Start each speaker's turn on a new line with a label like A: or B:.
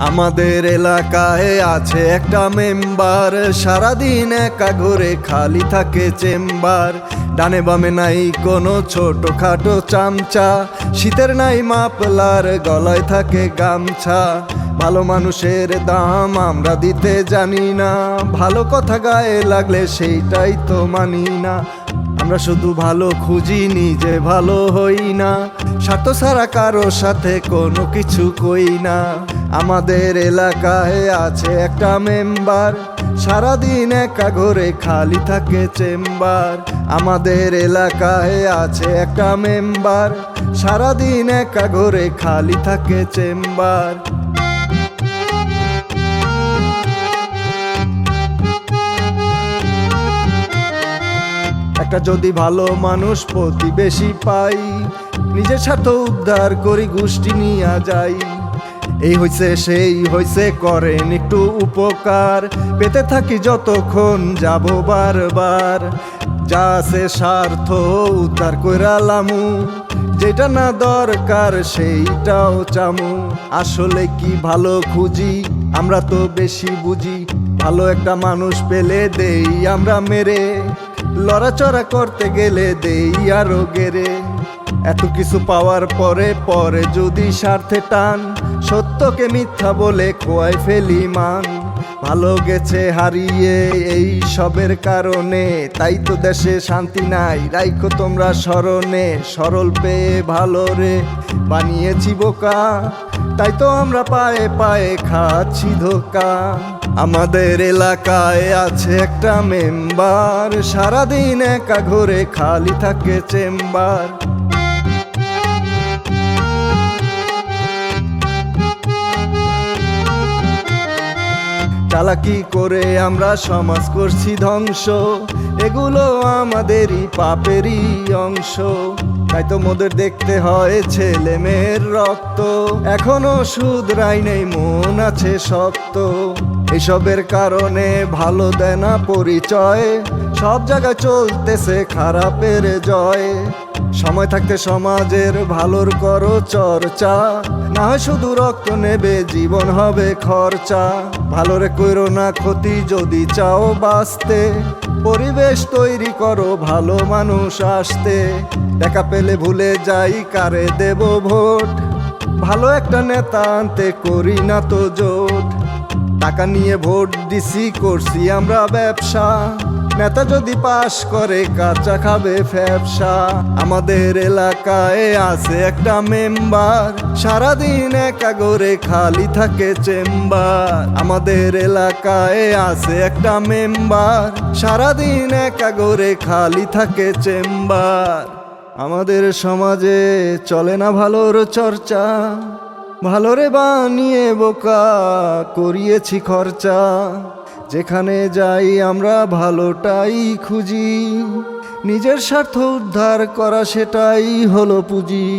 A: আমাদের এলাকায় আছে একটা মেম্বার। সারাদিন একা ঘুরে খালি থাকে চেম্বার। ডানে বামে নাই কোনো ছোট খাটো চামচা। শীতের নাই মাপলার গলায় থাকে গামছা। ভালো মানুষের দাম আমরা দিতে জানি না। ভালো কথা গায়ে লাগলে সেইটাই তো মানি না। আমরা শুধু ভালো খুঁজি, নিজে ভালো হই না। স্বার্থ ছাড়া কারও সাথে কোনো কিছু কই না। আমাদের এলাকায় আছে একটা মেম্বার, সারাদিন একা ঘরে খালি থাকে চেম্বার। আমাদের এলাকায় আছে একটা মেম্বার, সারাদিন একা ঘরে খালি থাকে চেম্বার। একটা যদি ভালো মানুষ প্রতিবেশী পাই, নিজের সাথে উদ্ধার করি, গোষ্ঠী নিয়ে যাই। এই হইছে, সেই হইছে, করেন একটু উপকার। পেতে থাকি যতক্ষণ যাব বারবার। যা আছে স্বার্থ উদ্ধার কইরালামু, যেটা না দরকার সেইটাও চামু। আসলে কি ভালো খুঁজি, আমরা তো বেশি বুঝি। ভালো একটা মানুষ পেলে দেই, আমরা মেরে। লড়াচড়া করতে গেলে দেই আরও গেরে এত কিছু পাওয়ার পরে পরে যদি স্বার্থে টান, সত্যকে মিথ্যা বলে খোয়াই ফেলি মান। ভালো গেছে হারিয়ে এই সবের কারণে। তাই তো দেশে শান্তি নাই, রাইখো তোমরা স্মরণে। সরল পেয়ে ভালো রে, বানিয়েছি বোকা। তাই তো আমরা পায়ে পায়ে খাচ্ছি ধোকা। আমাদের এলাকায় আছে একটা মেম্বার, সারাদিন একা ঘুরে খালি থাকে চেম্বার। চালাকি করে আমরা সমাজ করছি ধ্বংস। এগুলো আমাদেরই পাপেরই অংশ। তাই তো মোদের দেখতে হয় ছেলে মেয়ের রক্ত। এখনও শুধরাই নেই, মন আছে শক্ত। এসবের কারণে ভালো দেয় না পরিচয়। সব জায়গায় চলতেছে খারাপের জয়। সময় থাকতে সমাজের ভালোর করো চর্চা। না হয় শুধু রক্ত নেবে, জীবন হবে খরচা। ভালোরে কইরো না ক্ষতি যদি চাও বাঁচতে। পরিবেশ তৈরি করো, ভালো মানুষ আসতে। দেখা পেলে ভুলে যাই, কারে দেব ভোট? ভালো একটা নেতা আনতে করি না তো জোট। টাকা নিয়ে ভোট দিছি, করছি আমরা ব্যবসা। নেতা যদি পাশ করে, কাঁচা খাবে ফ্যাবসা। আমাদের এলাকায় আছে একটা মেম্বার। সারাদিন একা করে খালি থাকে চেম্বার। আমাদের এলাকায় আছে একটা মেম্বার। সারাদিন একা করে খালি থাকে চেম্বার। আমাদের সমাজে চলে না ভালোর চর্চা। ভালোরে বানিয়ে বোকা করিয়েছি খরচা। যেখানে যাই আমরা ভালোটাই খুঁজি। নিজের স্বার্থ উদ্ধার করা সেটাই হলো পুঁজি।